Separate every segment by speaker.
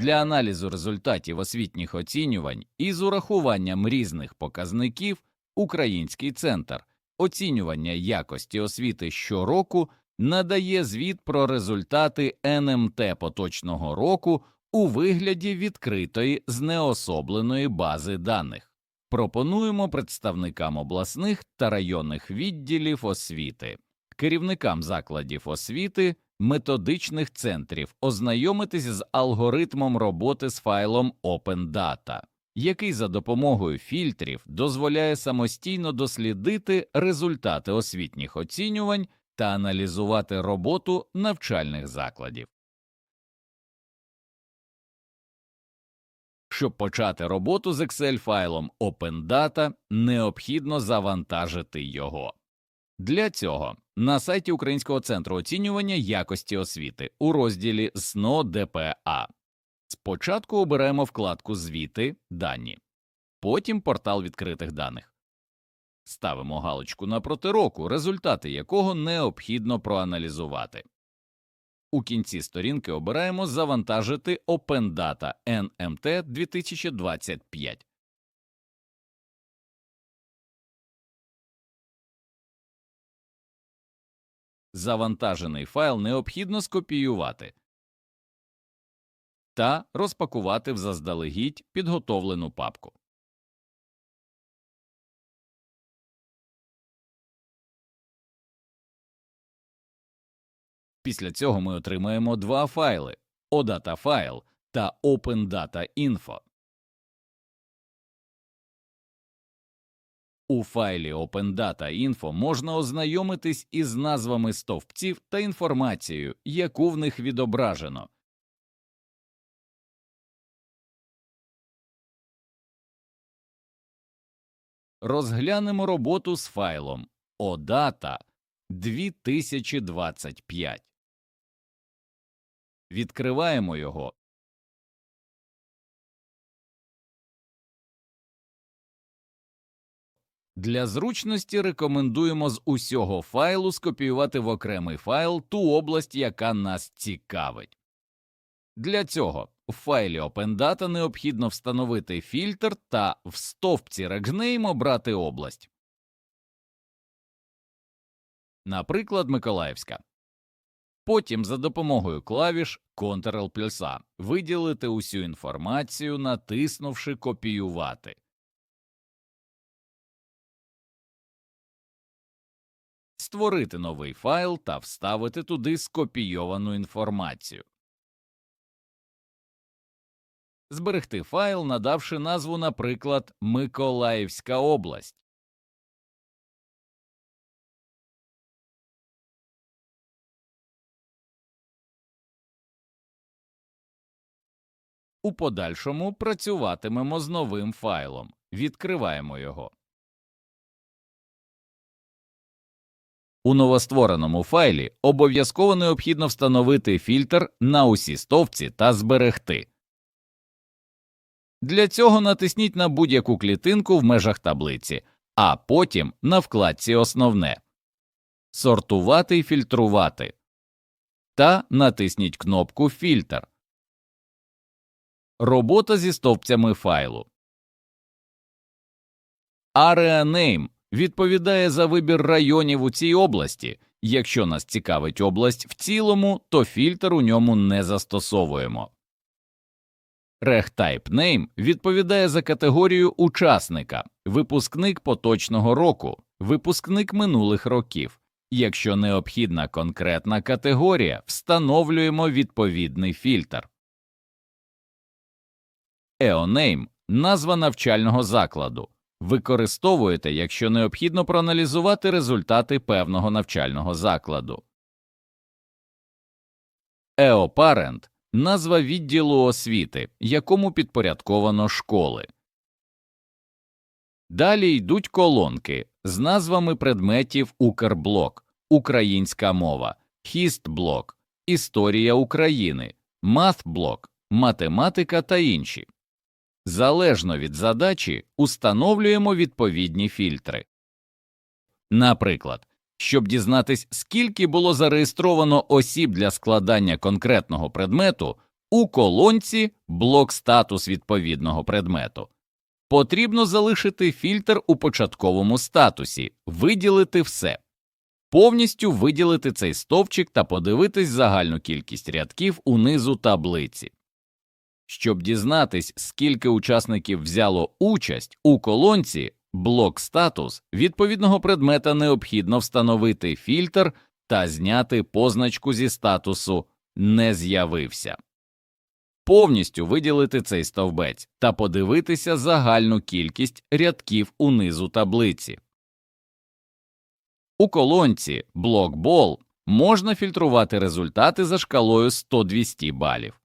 Speaker 1: Для аналізу результатів освітніх оцінювань із урахуванням різних показників Український центр оцінювання якості освіти щороку надає звіт про результати НМТ поточного року у вигляді відкритої знеособленої бази даних. Пропонуємо представникам обласних та районних відділів освіти, керівникам закладів освіти, методичних центрів ознайомитись з алгоритмом роботи з файлом OpenData, який за допомогою фільтрів дозволяє самостійно дослідити результати освітніх оцінювань та аналізувати роботу навчальних закладів. Щоб почати роботу з Excel-файлом OpenData, необхідно завантажити його. Для цього на сайті Українського центру оцінювання якості освіти у розділі СНО ДПА спочатку обираємо вкладку Звіти Дані, потім портал відкритих даних. Ставимо галочку напроти року, результати якого необхідно проаналізувати. У кінці сторінки обираємо Завантажити OpenData NMT 2025. Завантажений файл необхідно скопіювати та розпакувати в заздалегідь підготовлену папку. Після цього ми отримаємо два файли OData файл та OpenData У файлі OpenData Info можна ознайомитись із назвами стовпців та інформацією, яку в них відображено. Розглянемо роботу з файлом OData 2025. Відкриваємо його. Для зручності рекомендуємо з усього файлу скопіювати в окремий файл ту область, яка нас цікавить. Для цього в файлі OpenData необхідно встановити фільтр та в стовпці RegName обрати область. Наприклад, Миколаївська. Потім за допомогою клавіш Ctrl плюс A виділити усю інформацію, натиснувши Копіювати. Створити новий файл та вставити туди скопійовану інформацію. Зберегти файл, надавши назву, наприклад, Миколаївська область. У подальшому працюватимемо з новим файлом. Відкриваємо його. У новоствореному файлі обов'язково необхідно встановити фільтр на усі стовпці та зберегти. Для цього натисніть на будь-яку клітинку в межах таблиці, а потім на вкладці Основне Сортувати і фільтрувати та натисніть кнопку Фільтр. Робота зі стовпцями файлу. Area Name відповідає за вибір районів у цій області. Якщо нас цікавить область в цілому, то фільтр у ньому не застосовуємо. RegType Name відповідає за категорію учасника, випускник поточного року, випускник минулих років. Якщо необхідна конкретна категорія, встановлюємо відповідний фільтр. EONAME – назва навчального закладу. Використовуєте, якщо необхідно проаналізувати результати певного навчального закладу. EOParent – назва відділу освіти, якому підпорядковано школи. Далі йдуть колонки з назвами предметів Укрблок, Українська мова, Хістблок, Історія України, Матблок, Математика та інші. Залежно від задачі установлюємо відповідні фільтри. Наприклад, щоб дізнатись, скільки було зареєстровано осіб для складання конкретного предмету, У колонці блок статус відповідного предмету. Потрібно залишити фільтр у початковому статусі, виділити все, повністю виділити цей стовпчик та подивитись загальну кількість рядків унизу таблиці. Щоб дізнатись, скільки учасників взяло участь у колонці, блок статус відповідного предмета необхідно встановити фільтр та зняти позначку зі статусу не з'явився. Повністю виділити цей стовбець та подивитися загальну кількість рядків унизу таблиці. У колонці блокбол можна фільтрувати результати за шкалою 100-200 балів.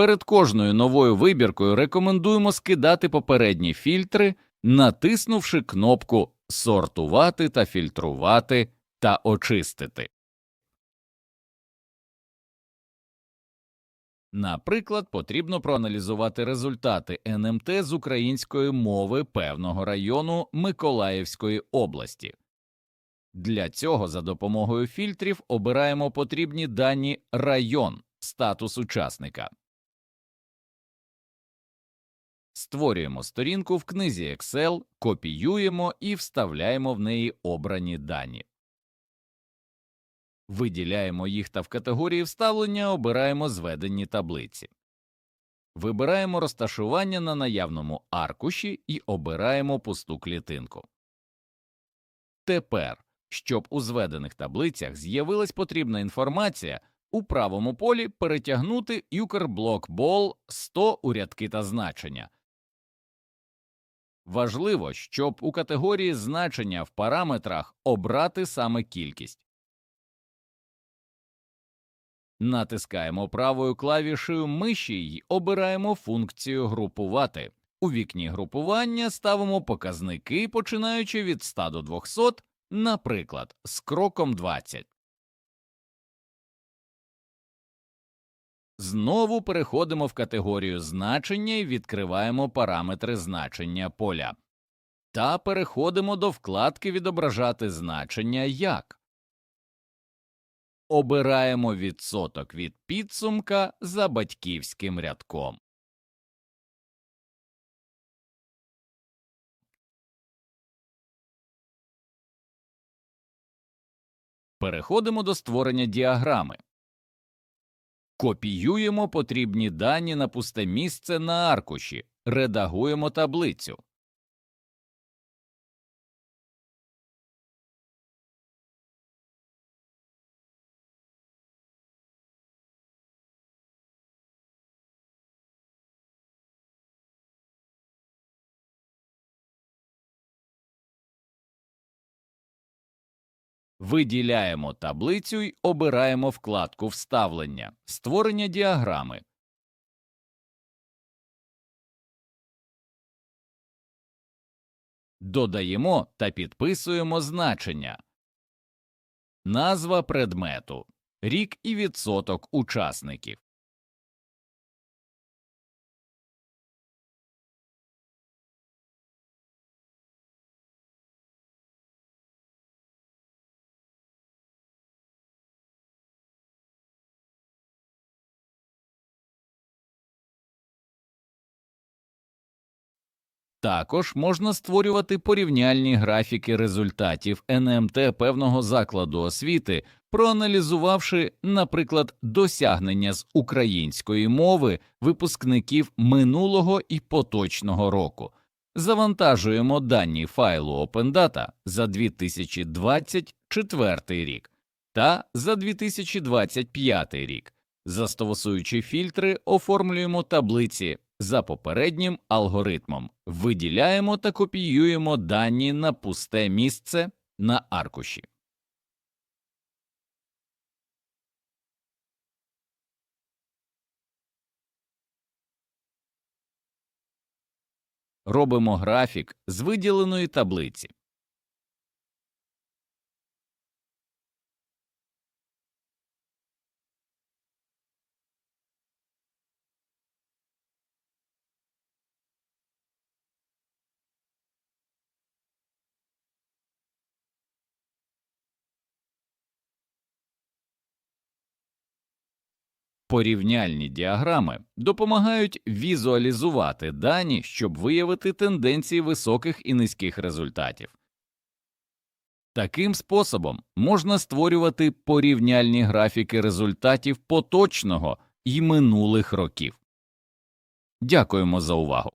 Speaker 1: Перед кожною новою вибіркою рекомендуємо скидати попередні фільтри, натиснувши кнопку Сортувати та фільтрувати та очистити. Наприклад, потрібно проаналізувати результати НМТ з української мови певного району Миколаївської області. Для цього за допомогою фільтрів обираємо потрібні дані район, статус учасника. Створюємо сторінку в книзі Excel, копіюємо і вставляємо в неї обрані дані. Виділяємо їх та в категорії вставлення обираємо зведені таблиці. Вибираємо розташування на наявному аркуші і обираємо пусту клітинку. Тепер, щоб у зведених таблицях з'явилась потрібна інформація, у правому полі перетягнути UKER-блок 100 у рядки та значення. Важливо, щоб у категорії значення в параметрах обрати саме кількість. Натискаємо правою клавішею миші й обираємо функцію групувати. У вікні групування ставимо показники, починаючи від 100 до 200, наприклад, з кроком 20. Знову переходимо в категорію значення і відкриваємо параметри значення поля. Та переходимо до вкладки Відображати значення як. Обираємо відсоток від підсумка за батьківським рядком. Переходимо до створення діаграми. Копіюємо потрібні дані на пусте місце на аркуші, редагуємо таблицю. Виділяємо таблицю й обираємо вкладку Вставлення, створення діаграми. Додаємо та підписуємо значення, назва предмету, рік і відсоток учасників. Також можна створювати порівняльні графіки результатів НМТ певного закладу освіти, проаналізувавши, наприклад, досягнення з української мови випускників минулого і поточного року. Завантажуємо дані файлу OpenData за 2024 рік та за 2025 рік. Застосуючи фільтри, оформлюємо таблиці за попереднім алгоритмом виділяємо та копіюємо дані на пусте місце на аркуші. Робимо графік з виділеної таблиці. Порівняльні діаграми допомагають візуалізувати дані, щоб виявити тенденції високих і низьких результатів. Таким способом можна створювати порівняльні графіки результатів поточного і минулих років. Дякуємо за увагу.